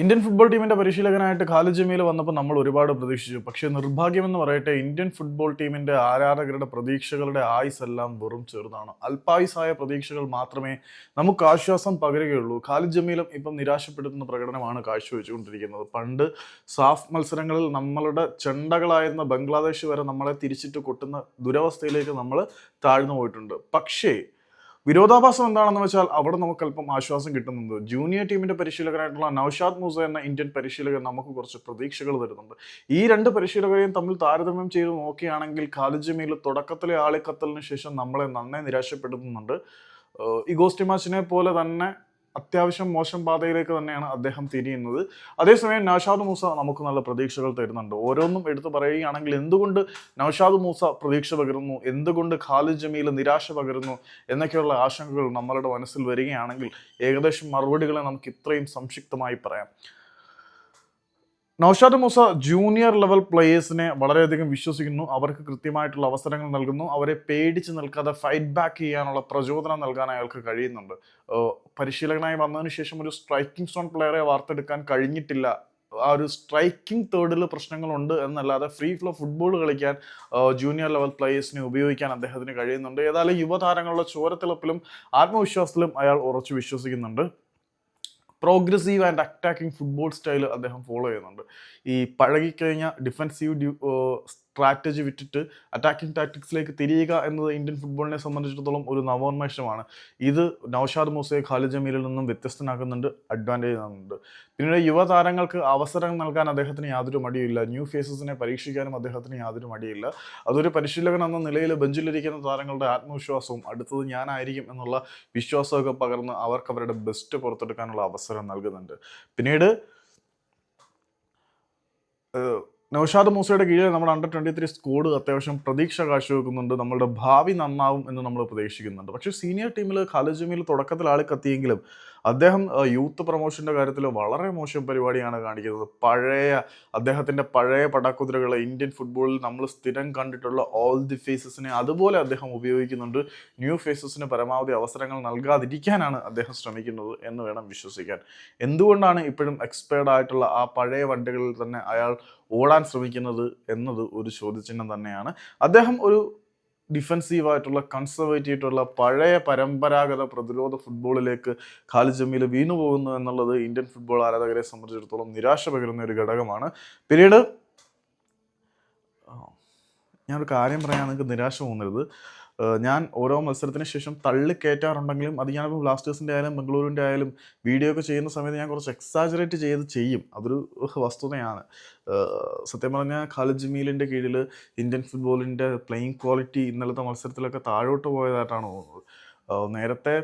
Indian football ടീമിന്റെ പരിശീലകനായിട്ട് ഖാലിദ് ജമീൽ വന്നപ്പോൾ നമ്മൾ ഒരുപാട് പ്രതീക്ഷിച്ചു. പക്ഷേ നിർഭാഗ്യമെന്ന് പറയട്ടെ ഇന്ത്യൻ ഫുട്ബോൾ ടീമിന്റെ ആരാധകരുടെ പ്രതീക്ഷകളുടെ ആയുസ് എല്ലാം വെറും ചെറുതാണ്. അല്പായുസായ പ്രതീക്ഷകൾ മാത്രമേ നമുക്ക് ആശ്വാസം പകരുകയുള്ളൂ. ഖാലിദ് ജമീലും ഇപ്പം നിരാശപ്പെടുത്തുന്ന പ്രകടനമാണ് കാഴ്ചവെച്ചുകൊണ്ടിരിക്കുന്നത്. പണ്ട് സാഫ് മത്സരങ്ങളിൽ നമ്മളുടെ ചെണ്ടകളായിരുന്ന ബംഗ്ലാദേശ് വരെ നമ്മളെ തിരിച്ചിട്ട് കൊട്ടുന്ന ദുരവസ്ഥയിലേക്ക് നമ്മൾ താഴ്ന്നു പോയിട്ടുണ്ട്. പക്ഷേ വിരോധാഭാസം എന്താണെന്ന് വെച്ചാൽ അവിടെ നമുക്ക് അല്പം ആശ്വാസം കിട്ടുന്നുണ്ട്. ജൂനിയർ ടീമിന്റെ പരിശീലകനായിട്ടുള്ള നൌഷാദ് മൂസ എന്ന ഇന്ത്യൻ പരിശീലകൻ നമുക്ക് കുറച്ച് പ്രതീക്ഷകൾ തരുന്നുണ്ട്. ഈ രണ്ട് പരിശീലകരെയും തമ്മിൽ താരതമ്യം ചെയ്ത് നോക്കുകയാണെങ്കിൽ ഖാലിദ് ജമീൽ തുടക്കത്തിലെ ആളിക്കത്തലിന് ശേഷം നമ്മളെ നന്നേ നിരാശപ്പെടുത്തുന്നുണ്ട്. ഈ ഗോസ്റ്റിമാച്ചിനെ പോലെ തന്നെ അത്യാവശ്യം മോശം പാതയിലേക്ക് തന്നെയാണ് അദ്ദേഹം തിരിയുന്നത്. അതേസമയം നൌഷാദ് മൂസ നമുക്ക് നല്ല പ്രതീക്ഷകൾ തരുന്നുണ്ട്. ഓരോന്നും എടുത്തു പറയുകയാണെങ്കിൽ എന്തുകൊണ്ട് നൌഷാദ് മൂസ പ്രതീക്ഷ പകരുന്നു? എന്തുകൊണ്ട് ഖാലിദ് ജമീൽ നിരാശ പകരുന്നു? എന്നൊക്കെയുള്ള ആശങ്കകൾ നമ്മളുടെ മനസ്സിൽ വരികയാണെങ്കിൽ ഏകദേശം മറുപടികളെ നമുക്ക് ഇത്രയും സംക്ഷിപ്തമായി പറയാം. നൌഷാദ് മൂസ ജൂനിയർ ലെവൽ പ്ലേയേഴ്സിനെ വളരെയധികം വിശ്വസിക്കുന്നു. അവർക്ക് കൃത്യമായിട്ടുള്ള അവസരങ്ങൾ നൽകുന്നു. അവരെ പേടിച്ച് നിൽക്കാതെ ഫൈറ്റ് ബാക്ക് ചെയ്യാനുള്ള പ്രചോദനം നൽകാൻ അയാൾക്ക് കഴിയുന്നുണ്ട്. പരിശീലകനായി വന്നതിന് ശേഷം ഒരു സ്ട്രൈക്കിംഗ് സോൺ പ്ലെയറെ വാർത്തെടുക്കാൻ കഴിഞ്ഞിട്ടില്ല. ആ ഒരു സ്ട്രൈക്കിംഗ് തേർഡിൽ പ്രശ്നങ്ങളുണ്ട് എന്നല്ലാതെ ഫ്രീ ഫ്ലോ ഫുട്ബോൾ കളിക്കാൻ ജൂനിയർ ലെവൽ പ്ലേയേഴ്സിനെ ഉപയോഗിക്കാൻ അദ്ദേഹത്തിന് കഴിയുന്നുണ്ട്. ഏതായാലും യുവതാരങ്ങളുടെ ചോരത്തിളപ്പിലും ആത്മവിശ്വാസത്തിലും അയാൾ ഉറച്ചു വിശ്വസിക്കുന്നുണ്ട്. Progressive and attacking football style അദ്ദേഹം ഫോളോ ചെയ്യുന്നുണ്ട്. ഈ പഴകിക്കഴിഞ്ഞ ഡിഫൻസീവ് സ്ട്രാറ്റജി വിട്ടിട്ട് അറ്റാക്കിംഗ് ടാക്ടിക്സിലേക്ക് തിരിയുക എന്നത് ഇന്ത്യൻ ഫുട്ബോളിനെ സംബന്ധിച്ചിടത്തോളം ഒരു നവോന്മേഷമാണ്. ഇത് നൌഷാദ് മൂസയെ ഖാലിദ് ജമീലിൽ നിന്നും വ്യത്യസ്തനാക്കുന്നുണ്ട് അഡ്വാന്റേജ് ആകുന്നുണ്ട് പിന്നീട് യുവതാരങ്ങൾക്ക് അവസരം നൽകാൻ അദ്ദേഹത്തിന് യാതൊരു മടിയില്ല ന്യൂ ഫേസസിനെ പരീക്ഷിക്കാനും അദ്ദേഹത്തിന് യാതൊരു മടിയില്ല അതൊരു പരിശീലകൻ എന്ന നിലയിൽ ബെഞ്ചിലിരിക്കുന്ന താരങ്ങളുടെ ആത്മവിശ്വാസവും അടുത്തത് ഞാനായിരിക്കും എന്നുള്ള വിശ്വാസമൊക്കെ പകർന്ന് അവർക്ക് അവരുടെ ബെസ്റ്റ് പുറത്തെടുക്കാനുള്ള അവസരം നൽകുന്നുണ്ട്. പിന്നീട് നൗഷാദ് മൂസയുടെ കീഴിൽ നമ്മുടെ അണ്ടർ ട്വന്റി ത്രീ സ്കോഡ് അത്യാവശ്യം പ്രതീക്ഷ കാഴ്ചവെക്കുന്നുണ്ട് നമ്മളുടെ ഭാവി നന്നാവും എന്ന് നമ്മൾ പ്രതീക്ഷിക്കുന്നുണ്ട്. പക്ഷേ സീനിയർ ടീമിൽ ഖാലിദ് ജമീൽ തുടക്കത്തിൽ ആൾ കത്തിയെങ്കിലും അദ്ദേഹം യൂത്ത് പ്രൊമോഷന്റെ കാര്യത്തിൽ വളരെ മോശം പരിപാടിയാണ് കാണിക്കുന്നത്. പഴയ അദ്ദേഹത്തിന്റെ പഴയ പടക്കുതിരകളെ ഇന്ത്യൻ ഫുട്ബോളിൽ നമ്മൾ സ്ഥിരം കണ്ടിട്ടുള്ള ഓൾ ദി ഫേസസിനെ അതുപോലെ അദ്ദേഹം ഉപയോഗിക്കുന്നുണ്ട്. ന്യൂ ഫേസസിന് പരമാവധി അവസരങ്ങൾ നൽകാതിരിക്കാനാണ് അദ്ദേഹം ശ്രമിക്കുന്നത് എന്ന് വേണം വിശ്വസിക്കാൻ. എന്തുകൊണ്ടാണ് ഇപ്പോഴും എക്സ്പയർഡ് ആയിട്ടുള്ള ആ പഴയ വണ്ടികളിൽ തന്നെ അയാൾ ഓടാൻ ശ്രമിക്കുന്നത് എന്നത് ഒരു ചോദ്യചിഹ്നം തന്നെയാണ്. അദ്ദേഹം ഒരു ഡിഫെൻസീവ് കൺസർവേറ്റീവായിട്ടുള്ള പഴയ പരമ്പരാഗത പ്രതിരോധ ഫുട്ബോളിലേക്ക് ഖാലി ജമീൽ വീണു പോകുന്നു എന്നുള്ളത് ഇന്ത്യൻ ഫുട്ബോൾ ആരാധകരെ സംബന്ധിച്ചിടത്തോളം നിരാശ പകരുന്ന ഒരു ഘടകമാണ്. പിന്നീട് ഞാനൊരു കാര്യം പറയാൻ നിങ്ങൾക്ക് നിരാശ തോന്നരുത്. ഞാൻ ഓരോ മത്സരത്തിന് ശേഷം തള്ളി കയറ്റാറുണ്ടെങ്കിലും അത് ഞാനിപ്പോൾ ബ്ലാസ്റ്റേഴ്സിന്റെ ആയാലും ബംഗളൂരുവിന്റെ ആയാലും വീഡിയോ ഒക്കെ ചെയ്യുന്ന സമയത്ത് ഞാൻ കുറച്ച് എക്സാജറേറ്റ് ചെയ്ത് ചെയ്യും. അതൊരു വസ്തുതയാണ്. സത്യം പറഞ്ഞാൽ ഖാലിദ് ജമീലിന്റെ കീഴിൽ ഇന്ത്യൻ ഫുട്ബോളിന്റെ പ്ലേയിങ് ക്വാളിറ്റി ഇന്നലത്തെ മത്സരത്തിലൊക്കെ താഴോട്ട് പോയതായിട്ടാണ് തോന്നുന്നത്. നേരത്തെ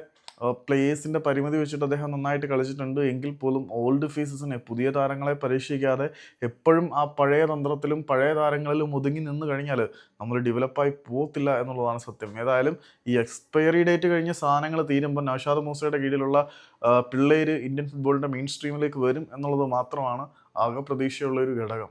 പ്ലേയേഴ്സിന്റെ പരിമിതി വെച്ചിട്ട് അദ്ദേഹം നന്നായിട്ട് കളിച്ചിട്ടുണ്ട്. എങ്കിൽ പോലും ഓൾഡ് ഫേസസിനെ പുതിയ താരങ്ങളെ പരീക്ഷിക്കാതെ എപ്പോഴും ആ പഴയ തന്ത്രത്തിലും പഴയ താരങ്ങളിലും ഒതുങ്ങി നിന്ന് കഴിഞ്ഞാൽ നമ്മൾ ഡെവലപ്പായി പോകത്തില്ല എന്നുള്ളതാണ് സത്യം. ഏതായാലും ഈ എക്സ്പയറി ഡേറ്റ് കഴിഞ്ഞ സാധനങ്ങൾ തീരുമ്പോൾ നൌഷാദ് മൂസയുടെ കീഴിലുള്ള പിള്ളേർ ഇന്ത്യൻ ഫുട്ബോളിന്റെ മെയിൻ സ്ട്രീമിലേക്ക് വരും എന്നുള്ളത് മാത്രമാണ് ആകെ പ്രതീക്ഷയുള്ള ഒരു ഘടകം.